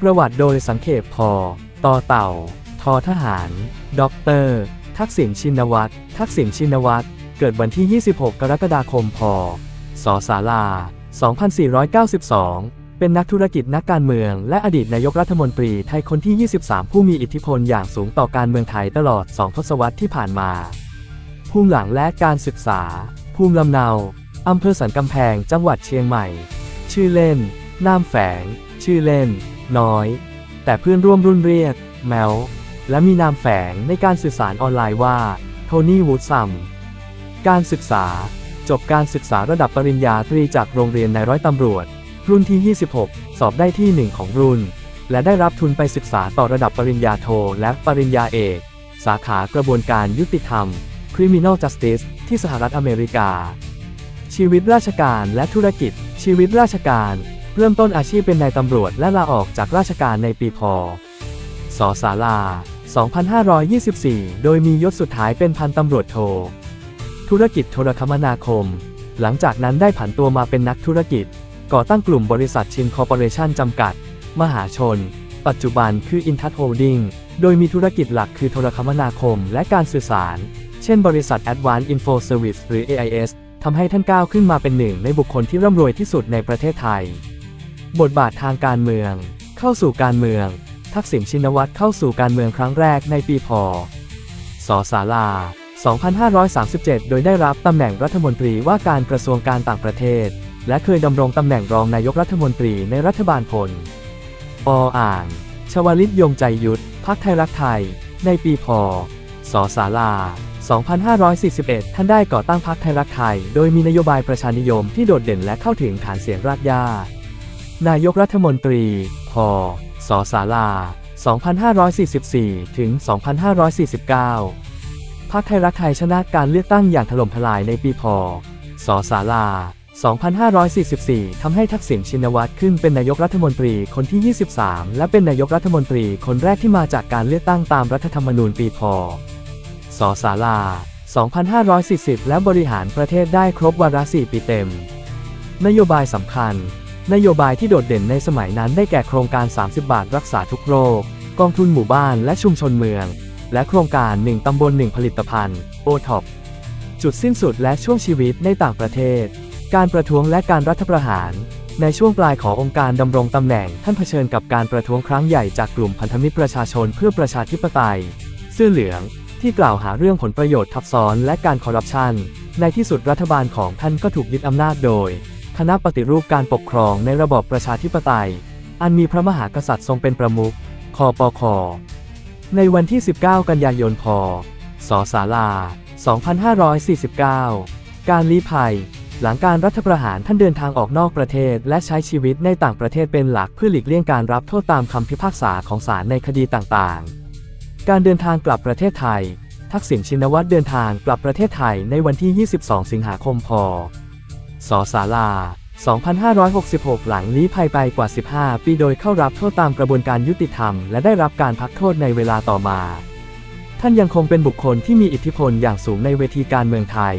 ประวัติโดยสังเขปพอต่อเต่า ทอทหาร ด็อกเตอร์ ทักษิณชินวัตร ทักษิณชินวัตร เกิดวันที่ 26 กรกฎาคม พศศาลา 2492 เป็นนักธุรกิจนักการเมือง และอดีตนายกรัฐมนตรีไทยคนที่ 23 ผู้มีอิทธิพลอย่างสูงต่อการเมืองไทยตลอด 2 ทศวรรษที่ผ่านมา ภูมิหลังและการศึกษา ภูมิลำเนา อำเภอสันกำแพง จังหวัดเชียงใหม่ ชื่อเล่น นามแฝง ชื่อเล่น น้อย แต่เพื่อนร่วมรุ่นเรียก แมว และมีนามแฝงในการสื่อสารออนไลน์ว่า โทนี่วูดซัม การศึกษา จบการศึกษาระดับปริญญาตรีจากโรงเรียนนายร้อยตำรวจ รุ่นที่ 26 สอบได้ที่ 1 ของรุ่น และได้รับทุนไปศึกษาต่อระดับปริญญาโทและปริญญาเอก สาขากระบวนการยุติธรรม Criminal Justice ที่สหรัฐอเมริกา ชีวิตราชการและธุรกิจ ชีวิตราชการ เริ่มต้นอาชีพเป็นนายตำรวจและลาออกจากราชการในปีพศศาลา 2524 โดยมียศสุดท้ายเป็นพันตำรวจโท ธุรกิจโทรคมนาคม หลังจากนั้นได้ผันตัวมาเป็นนักธุรกิจ ก่อตั้งกลุ่มบริษัทชินคอร์ปอเรชั่นจำกัด มหาชน ปัจจุบันคืออินทั h โฮลดิ้งโดยมีธุรกิจหลักคือโทรคมนาคมและการสื่อสาร เช่นบริษัท Advanced Info Service หรือ AIS ทำให้ท่านก้าวขึ้นมาเป็นหนึ่งในบุคคลที่ร่ำรวยที่สุดในประเทศไทย บทบาททางการเมือง เข้าสู่การเมือง ทักษิณชินวัตรเข้าสู่การเมืองครั้งแรกในปีพศศาลา 2537 โดยได้รับตำแหน่งรัฐมนตรีว่าการกระทรวงการต่างประเทศ และเคยดำรงตำแหน่งรองนายกรัฐมนตรีในรัฐบาลพลปอ่างชวลิตยงใจยุทธพักไทยรักไทย ในปีพศศาลา 2541 ท่านได้ก่อตั้งพรรคไทยรักไทย โดยมีนโยบายประชานิยมที่โดดเด่นและเข้าถึงฐานเสียงรากหญ้า นายกรัฐมนตรี พศศาลา 2544 ถึง 2549 พรรคไทยรักไทยชนะการเลือกตั้งอย่างถล่มทลายในปีพศศาลา 2544 ทำให้ทักษิณชินวัตรขึ้นเป็นนายกรัฐมนตรีคนที่ 23 และเป็นนายกรัฐมนตรีคนแรกที่มาจากการเลือกตั้งตามรัฐธรรมนูญปีพศศาลา 2540 และบริหารประเทศได้ครบวาระ4ปีเต็ม นโยบายสำคัญ นโยบายที่โดดเด่นในสมัยนั้นได้แก่โครงการ 30 บาทรักษาทุกโรค กองทุนหมู่บ้านและชุมชนเมือง และโครงการ 1 ตำบล 1 ผลิตภัณฑ์ โอท็อป จุดสิ้นสุดและช่วงชีวิตในต่างประเทศ การประท้วงและการรัฐประหาร ในช่วงปลายขององค์การดำรงตำแหน่ง ท่านเผชิญกับการประท้วงครั้งใหญ่จากกลุ่มพันธมิตรประชาชนเพื่อประชาธิปไตย เสื้อเหลืองที่กล่าวหาเรื่องผลประโยชน์ทับซ้อนและการคอร์รัปชัน ในที่สุดรัฐบาลของท่านก็ถูกยึดอำนาจโดย คณะปฏิรูปการปกครองในระบอบประชาธิปไตย อันมีพระมหากษัตริย์ทรงเป็นประมุขคปค ในวันที่ 19 กันยายน พศศาลา 2549 การลี้ภัย หลังการรัฐประหารท่านเดินทางออกนอกประเทศ และใช้ชีวิตในต่างประเทศเป็นหลักเพื่อหลีกเลี่ยงการรับโทษตามคำพิพากษาของศาลในคดีต่างๆ การเดินทางกลับประเทศไทย ทักษิณชินวัตรเดินทางกลับประเทศไทยในวันที่ 22 สิงหาคม พ ศศาลา 2566 หลังลี้ภัยไปกว่า 15 ปีโดยเข้ารับโทษตามกระบวนการยุติธรรม และได้รับการพักโทษในเวลาต่อมา ท่านยังคงเป็นบุคคลที่มีอิทธิพลอย่างสูงในเวทีการเมืองไทย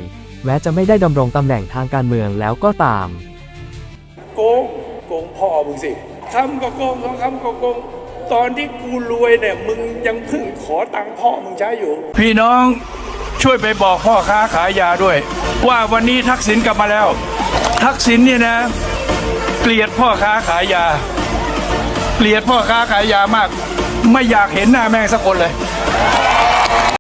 แม้จะไม่ได้ดำรงตำแหน่งทางการเมืองแล้วก็ตาม โกงโกงพ่อมึงสิคำก็โกงสองคำก็โกงตอนที่กูรวยเนี่ยมึงยังเพึ่งขอตังค์พ่อมึงใช้อยู่ พี่น้อง ช่วยไปบอกพ่อค้าขายยาด้วย ว่าวันนี้ทักษิณกลับมาแล้ว ทักษิณเนี่ยนะ เกลียดพ่อค้าขายยา เกลียดพ่อค้าขายยามาก ไม่อยากเห็นหน้าแม่งสักคนเลย